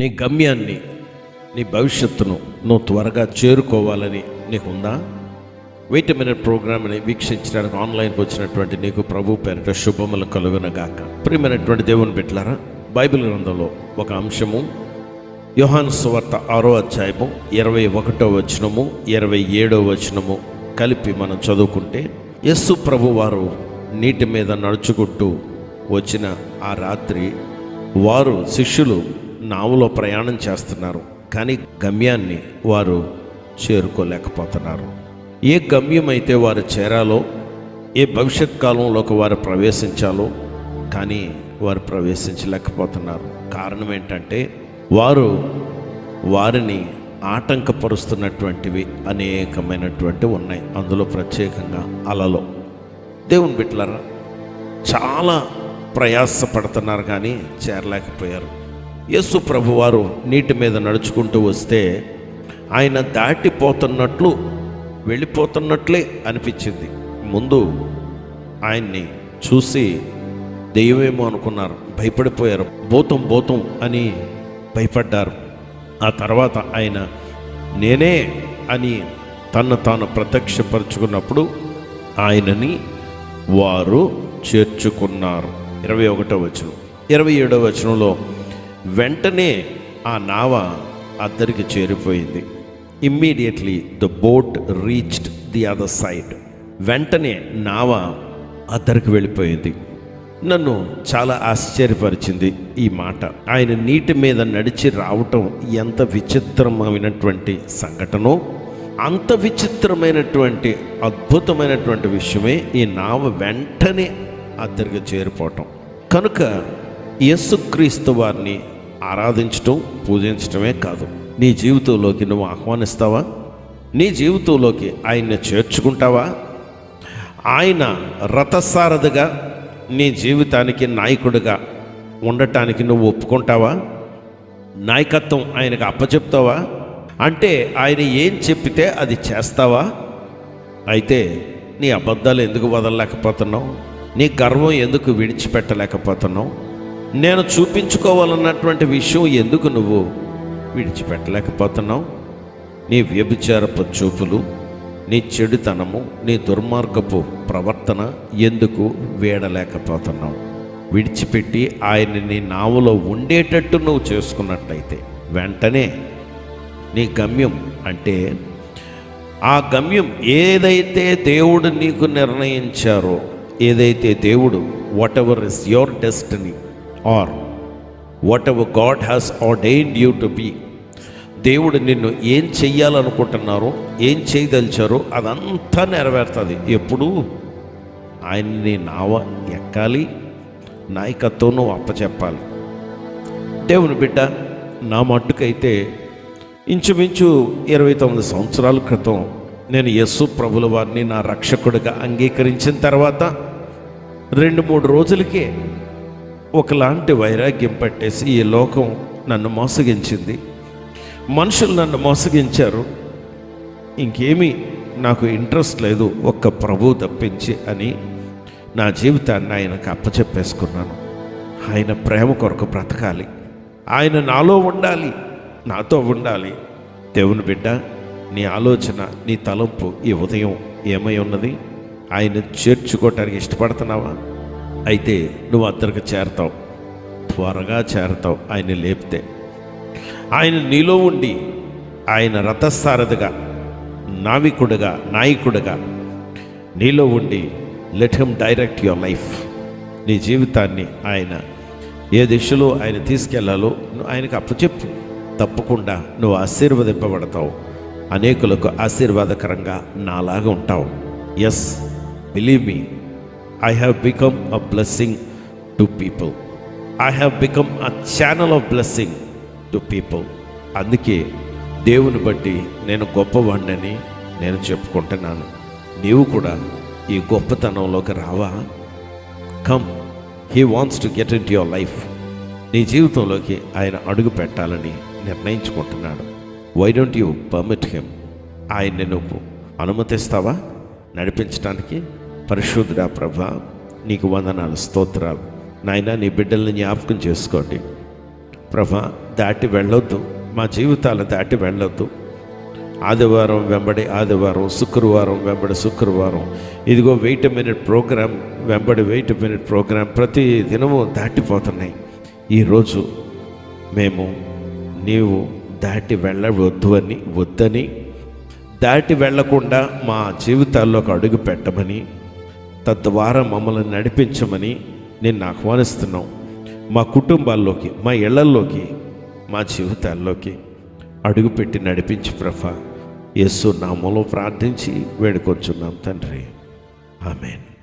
నీ గమ్యాన్ని నీ భవిష్యత్తును నువ్వు త్వరగా చేరుకోవాలని నీకుందా? వెయిట్ మినిట్ ప్రోగ్రామ్ని వీక్షించడానికి ఆన్లైన్కి వచ్చినటువంటి నీకు ప్రభు పేరిట శుభములు కలుగునగాక. ప్రియమైనటువంటి దేవుని పెట్టారా బైబిల్ గ్రంథంలో ఒక అంశము యోహాన్ సువార్త ఆరో అధ్యాయము ఇరవై ఒకటో వచనము ఇరవై ఏడో వచనము కలిపి మనం చదువుకుంటే యస్సు ప్రభు వారు నీటి మీద నడుచుకుంటూ వచ్చిన ఆ రాత్రి వారు శిష్యులు నావులో ప్రయాణం చేస్తున్నారు. కానీ గమ్యాన్ని వారు చేరుకోలేకపోతున్నారు. ఏ గమ్యం అయితే వారు చేరాలో ఏ భవిష్యత్ కాలంలోకి వారు ప్రవేశించాలో కానీ వారు ప్రవేశించలేకపోతున్నారు. కారణం ఏంటంటే వారు వారిని ఆటంకపరుస్తున్నటువంటివి అనేకమైనటువంటి ఉన్నాయి. అందులో ప్రత్యేకంగా అలలో. దేవుని బిట్లరా చాలా ప్రయాసపడుతున్నారు కానీ చేరలేకపోయారు. యేసు ప్రభువారు నీటి మీద నడుచుకుంటూ వస్తే ఆయన దాటిపోతున్నట్లు వెళ్ళిపోతున్నట్లే అనిపించింది. ముందు ఆయన్ని చూసి దెయ్యమేమో అనుకున్నారు. భయపడిపోయారు. భూతం భూతం అని భయపడ్డారు. ఆ తర్వాత ఆయన నేనే అని తను తాను ప్రత్యక్షపరుచుకున్నప్పుడు ఆయనని వారు చేర్చుకున్నారు. ఇరవై ఒకటో వచనం. ఇరవై ఏడో వచనంలో వెంటనే ఆ నావ అద్దరికి చేరిపోయింది. Immediately the boat reached the other side వెంటనే నావ అద్దరికి వెళ్ళిపోయింది. నన్ను చాలా ఆశ్చర్యపరిచింది ఈ మాట. ఆయన నీటి మీద నడిచి రావటం ఎంత విచిత్రమైనటువంటి సంఘటనో అంత విచిత్రమైనటువంటి అద్భుతమైనటువంటి విషయమే ఈ నావ వెంటనే అద్దరికి చేరిపోవటం. కనుక యేసుక్రీస్తు వారిని ఆరాధించటం పూజించటమే కాదు. నీ జీవితంలోకి నువ్వు ఆహ్వానిస్తావా? నీ జీవితంలోకి ఆయన్ని చేర్చుకుంటావా? ఆయన రథసారథిగా నీ జీవితానికి నాయకుడిగా ఉండటానికి నువ్వు ఒప్పుకుంటావా? నాయకత్వం ఆయనకు అప్పచెప్తావా? అంటే ఆయన ఏం చెప్పితే అది చేస్తావా? అయితే నీ అబద్ధాలు ఎందుకు వదలలేకపోతున్నావు? నీ గర్వం ఎందుకు విడిచిపెట్టలేకపోతున్నావు? నేను చూపించుకోవాలన్నటువంటి విషయం ఎందుకు నువ్వు విడిచిపెట్టలేకపోతున్నావు? నీ వ్యభిచారపు చూపులు నీ చెడుతనము నీ దుర్మార్గపు ప్రవర్తన ఎందుకు వేడలేకపోతున్నావు? విడిచిపెట్టి ఆయన నీ నావలో ఉండేటట్టు నువ్వు చేసుకున్నట్లయితే వెంటనే నీ గమ్యం అంటే ఆ గమ్యం ఏదైతే దేవుడు నీకు నిర్ణయించారో ఏదైతే దేవుడు whatever is your destiny or whatever God has ordained you to be దేవుడు నిన్ను ఏం చెయ్యాలనుకుంటున్నారో ఏం చేయదలిచారో అదంతా నెరవేరుతుంది. ఎప్పుడు ఆయన్ని నావ ఎక్కాలి నాయకత్వం నువ్వు అప్పచెప్పాలి. దేవుని బిడ్డ నా మట్టుకైతే ఇంచుమించు ఇరవై తొమ్మిది సంవత్సరాల క్రితం నేను యస్సు ప్రభుల వారిని నా రక్షకుడిగా అంగీకరించిన తర్వాత రెండు మూడు రోజులకే ఒకలాంటి వైరాగ్యం పట్టేసి ఈ లోకం నన్ను మోసగించింది. మనుషులు నన్ను మోసగించారు. ఇంకేమీ నాకు ఇంట్రెస్ట్ లేదు ఒక్క ప్రభు తప్పించి అని నా జీవితాన్ని ఆయనకు అప్పచెప్పేసుకున్నాను. ఆయన ప్రేమ కొరకు బ్రతకాలి. ఆయన నాలో ఉండాలి నాతో ఉండాలి. దేవుని బిడ్డ నీ ఆలోచన నీ తలంపు ఈ ఉదయం ఏమై ఉన్నది? ఆయన చేర్చుకోవటానికి ఇష్టపడుతున్నావా? అయితే నువ్వు అద్దరికి చేరతావు. త్వరగా చేరతావు ఆయన లేపితే. ఆయన నీలో ఉండి ఆయన రథసారథిగా నావికుడుగా నాయకుడుగా నీలో ఉండి let him direct your life నీ జీవితాన్ని ఆయన ఏ దిశలో ఆయన తీసుకెళ్ళాలో నువ్వు ఆయనకు అప్పచెప్పు తప్పకుండా నువ్వు ఆశీర్వదింపబడతావు. అనేకులకు ఆశీర్వాదకరంగా నాలాగా ఉంటావు. Yes believe me I have become a blessing to people I have become a channel of blessing to people అందుకే దేవుని బట్టి నేను గొప్పవాడినని నేను చెప్పుకుంటున్నాను. నీవు కూడా ఈ గొప్పతనంలోకి రావా? Come he wants to get in your life నీ జీవితంలోకి ఆయన అడుగు పెట్టాలని నిర్ణయించుకుంటున్నాడు. Why don't you permit him ఆయన్ని నువ్వు అనుమతిస్తావా? నడిపించడానికి పరిశుద్ధుడా ప్రభ నీకు వందనాలు స్తోత్రాలు. నాయన నీ బిడ్డల్ని జ్ఞాపకం చేసుకోండి. ప్రభ దాటి వెళ్ళొద్దు. మా జీవితాలు దాటి వెళ్ళొద్దు. ఆదివారం వెంబడి ఆదివారం శుక్రవారం వెంబడి శుక్రవారం. ఇదిగో వెయిట్ మినిట్ ప్రోగ్రాం వెంబడి వెయిట్ మినిట్ ప్రోగ్రాం ప్రతి దినము దాటిపోతున్నాయి. ఈరోజు మేము నీవు దాటి వెళ్ళవద్దు అని వద్దని దాటి వెళ్ళకుండా మా జీవితాల్లోకి అడుగు పెట్టమని తద్వారా మమ్మల్ని నడిపించమని నేను ఆహ్వానిస్తున్నాం. మా కుటుంబాల్లోకి మా ఇళ్ళల్లోకి మా జీవితాల్లోకి అడుగుపెట్టి నడిపించి ప్రభ. యేసు నామలో ప్రార్థించి వేడుకొంచున్నాం తండ్రి. ఆమెను.